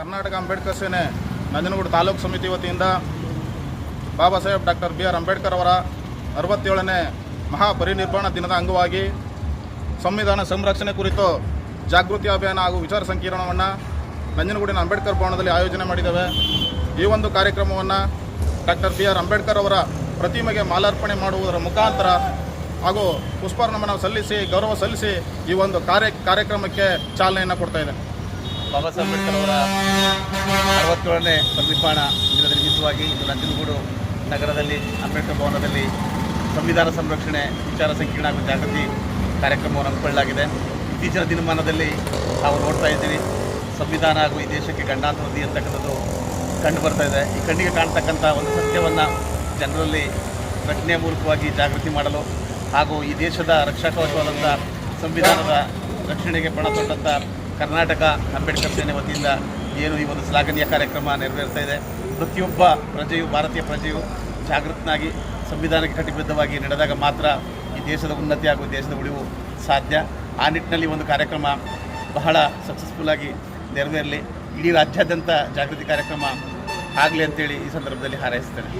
ಕರ್ನಾಟಕ ಅಂಬೇಡ್ಕರ್ ಸೇನೆ, ನಂಜನಗೂಡು ತಾಲೂಕು ಸಮಿತಿ ವತಿಯಿಂದ Baba Saheb doctor B R Ambedkar ಅವರ ಅರವತ್ತೇಳನೇ ಮಹಾಪರಿನಿರ್ವಾಣ ದಿನದ ಅಂಗವಾಗಿ ಸಂವಿಧಾನ ಸಂರಕ್ಷಣೆ ಕುರಿತು ಜಾಗೃತಿ ಅಭಿಯಾನ ಹಾಗೂ ವಿಚಾರ ಸಂಕಿರಣವನ್ನು ನಂಜನಗೂಡಿನ ಅಂಬೇಡ್ಕರ್ ಭವನದಲ್ಲಿ ಆಯೋಜನೆ ಮಾಡಿದ್ದೇವೆ. ಈ ಒಂದು ಕಾರ್ಯಕ್ರಮವನ್ನು ಡಾಕ್ಟರ್ ಬಿ ಆರ್ ಅಂಬೇಡ್ಕರ್ ಅವರ ಪ್ರತಿಮೆಗೆ ಮಾಲಾರ್ಪಣೆ ಮಾಡುವುದರ ಮುಖಾಂತರ ಹಾಗೂ ಪುಷ್ಪನಮನ ಸಲ್ಲಿಸಿ ಗೌರವ ಸಲ್ಲಿಸಿ ಈ ಒಂದು ಕಾರ್ಯ ಕಾರ್ಯಕ್ರಮಕ್ಕೆ ಚಾಲನೆಯನ್ನು ಕೊಡ್ತಾ ಇದೆ ಬಾಬಾ ಸಾಹೇಬ್ ಅಂಬೇಡ್ಕರ್ ಅವರ ಅರವತ್ತೇಳನೇ ಪ್ರತಿಪಾಣ ದಿನದ ನಿಮಿತ್ತವಾಗಿ ಇಂದು ನಂಜನಗೂಡು ನಗರದಲ್ಲಿ, ಅಂಬೇಡ್ಕರ್ ಭವನದಲ್ಲಿ ಸಂವಿಧಾನ ಸಂರಕ್ಷಣೆ ವಿಚಾರ ಸಂಕಿರಣ ಹಾಗೂ ಜಾಗೃತಿ ಕಾರ್ಯಕ್ರಮವನ್ನು ಹಮ್ಮಿಕೊಳ್ಳಲಾಗಿದೆ. ಇತ್ತೀಚಿನ ದಿನಮಾನದಲ್ಲಿ ನಾವು ನೋಡ್ತಾ ಇದ್ದೀವಿ, ಸಂವಿಧಾನ ಹಾಗೂ ಈ ದೇಶಕ್ಕೆ ಗಂಡಾಂತರದಿ ಅಂತಕ್ಕಂಥದ್ದು ಕಂಡು ಬರ್ತಾ ಇದೆ. ಈ ಕಣ್ಣಿಗೆ ಕಾಣ್ತಕ್ಕಂಥ ಒಂದು ಸತ್ಯವನ್ನು ಜನರಲ್ಲಿ ಪ್ರಜ್ಞೆ ಮೂಲಕವಾಗಿ ಜಾಗೃತಿ ಮಾಡಲು ಹಾಗೂ ಈ ದೇಶದ ರಕ್ಷಾಕವಚವಾದಂಥ ಸಂವಿಧಾನದ ರಕ್ಷಣೆಗೆ ಪಣ ತೊಟ್ಟಂಥ ಕರ್ನಾಟಕ ಅಂಬೇಡ್ಕರ್ ಸೇನೆ ವತಿಯಿಂದ ಏನು ಈ ಒಂದು ಶ್ಲಾಘನೀಯ ಕಾರ್ಯಕ್ರಮ ನೆರವೇರ್ತಾ ಇದೆ. ಪ್ರತಿಯೊಬ್ಬ ಪ್ರಜೆಯು, ಭಾರತೀಯ ಪ್ರಜೆಯು ಜಾಗೃತನಾಗಿ ಸಂವಿಧಾನಕ್ಕೆ ಕಟಿಬದ್ಧವಾಗಿ ನಡೆದಾಗ ಮಾತ್ರ ಈ ದೇಶದ ಉನ್ನತಿ ಹಾಗೂ ದೇಶದ ಉಳಿವು ಸಾಧ್ಯ. ಆ ನಿಟ್ಟಿನಲ್ಲಿ ಒಂದು ಕಾರ್ಯಕ್ರಮ ಬಹಳ ಸಕ್ಸಸ್ಫುಲ್ಲಾಗಿ ನೆರವೇರಲಿ. ಇಡೀ ರಾಜ್ಯಾದ್ಯಂತ ಜಾಗೃತಿ ಕಾರ್ಯಕ್ರಮ ಆಗಲಿ ಅಂತೇಳಿ ಈ ಸಂದರ್ಭದಲ್ಲಿ ಹಾರೈಸ್ತೇನೆ.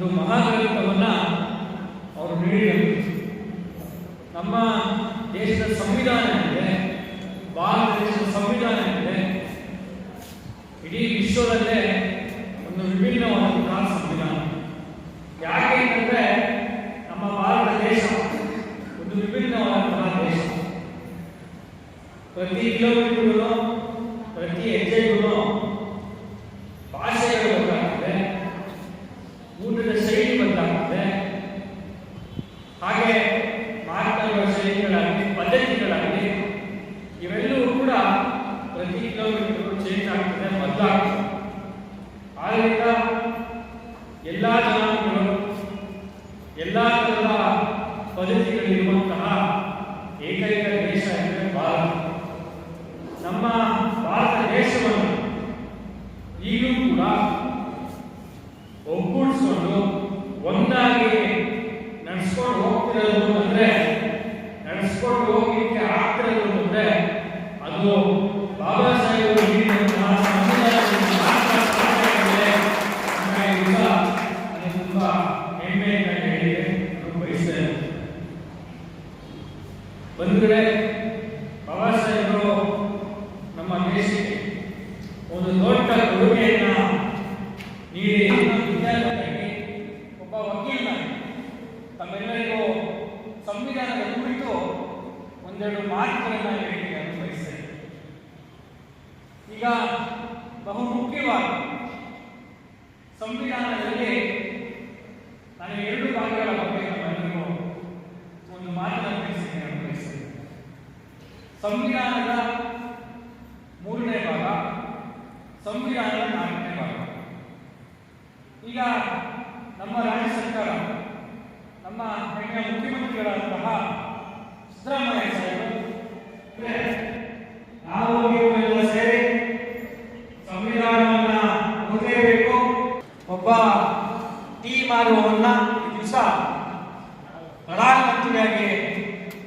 ಒಂದು ಮಹಾಗ್ರಂಥವನ್ನು ಅವರು ನೀಡಿದರು ನಮ್ಮ ದೇಶದ ಸಂವಿಧಾನ ಇದೆ ಭಾರತ ದೇಶದ ಸಂವಿಧಾನ ಇದೆ ಇಡೀ ವಿಶ್ವದಲ್ಲೇ ಒಂದು ವಿಭಿನ್ನವಾದಂತಹ ಸಂವಿಧಾನ. ಯಾಕೆ ಅಂತಂದ್ರೆ ನಮ್ಮ ಭಾರತ ದೇಶ ಒಂದು ವಿಭಿನ್ನವಾದಂತಹ ದೇಶ. ಪ್ರತಿ ಕಿಲೋಮೀಟರ್ಗೂ ಪ್ರತಿ ಹೆಜ್ಜೆಗೂ எல்லா ಒಂದು ಕಡೆ ಬಾಬಾ ಸಾಹೇಬರು ನಮ್ಮ ದೇಶಕ್ಕೆ ಒಂದು ದೊಡ್ಡ ಕೊಡುಗೆಯನ್ನು ನೀಡಿ ವಿದ್ಯಾರ್ಥಿಯಾಗಿ ಒಬ್ಬ ವಕೀಲನಾಗಿ ತಮ್ಮೆಲ್ಲರಿಗೂ ಸಂವಿಧಾನದ ಕುರಿತು ಒಂದೆರಡು ಮಾತುಗಳನ್ನು ಹೇಳಿ ನಾನು ಬಯಸ್ತೇನೆ ಈಗ ಬಹು ಮುಖ್ಯವಾಗಿ ಸಂವಿಧಾನದಲ್ಲಿ ನಾನು ಎರಡು ಸಂವಿಧಾನದ ಮೂರನೇ ಭಾಗ, ಸಂವಿಧಾನದ ನಾಲ್ಕನೇ ಭಾಗ. ಈಗ ನಮ್ಮ ರಾಜ್ಯ ಸರ್ಕಾರ, ನಮ್ಮ ಹೆಣ್ಣು ಮುಖ್ಯಮಂತ್ರಿಗಳಾದಂತಹ ಸಿದ್ದರಾಮಯ್ಯ ಸಾಹೇಬರು ನಾವು ನೀವೆಲ್ಲ ಸೇರಿ ಸಂವಿಧಾನವನ್ನ ಓದಲೇಬೇಕು ಒಬ್ಬ ಟೀ ಮಾರುವವನ್ನ ದಿವಸ ಪ್ರಧಾನಮಂತ್ರಿಯಾಗಿ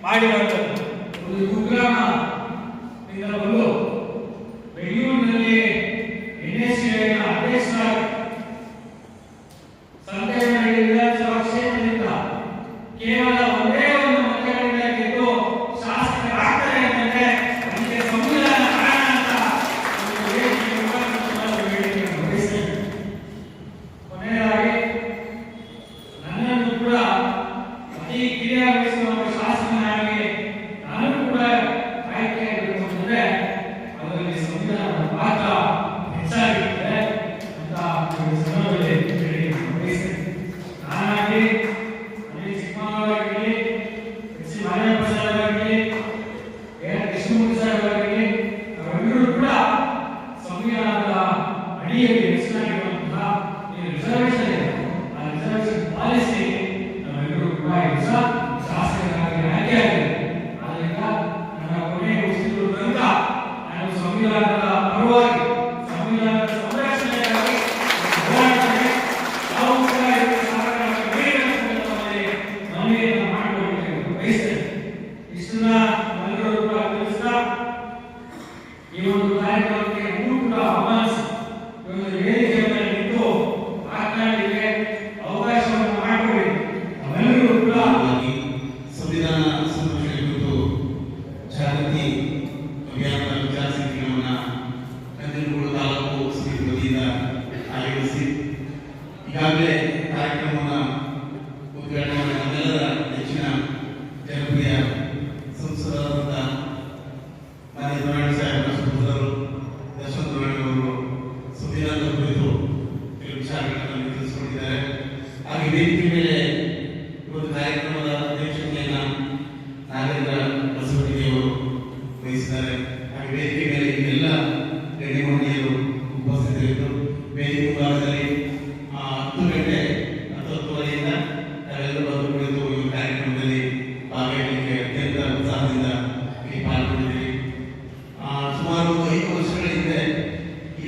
ಮಾಡಿರುವಂಥ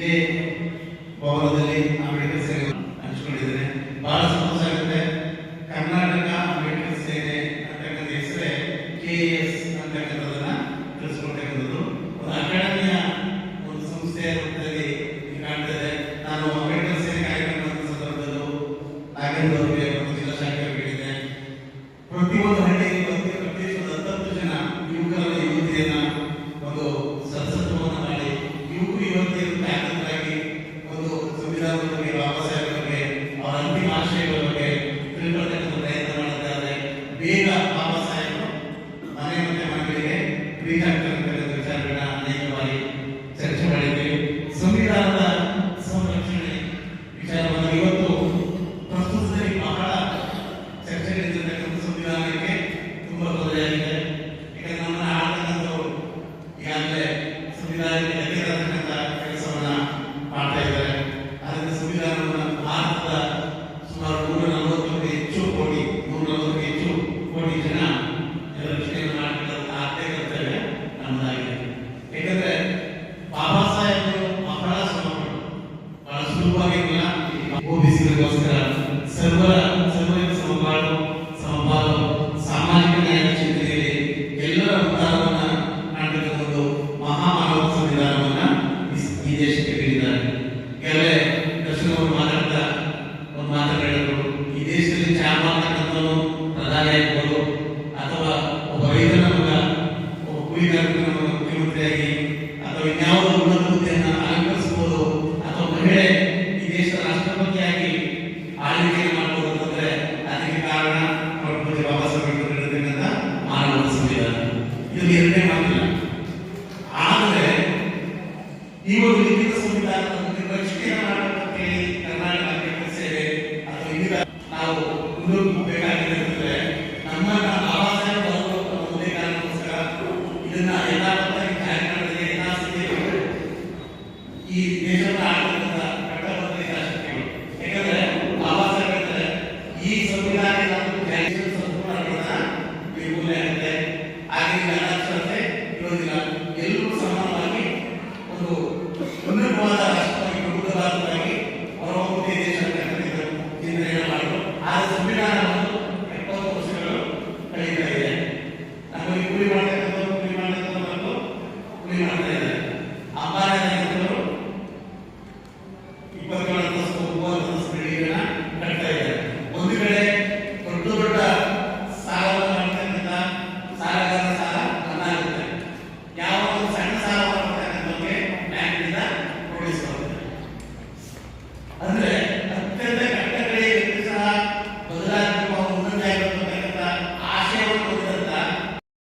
ಇದೇ ಭವನದಲ್ಲಿ ಅವರಿಗೆ ಈ ಒಂದು ಲಿಖಿತ ಸಂವಿಧಾನವನ್ನು ನಿರ್ವಹಿಸಿ ಕರ್ನಾಟಕಕ್ಕೆ ಕರ್ನಾಟಕ ಸೇವೆ ಅಥವಾ ಇದರ ನಾವು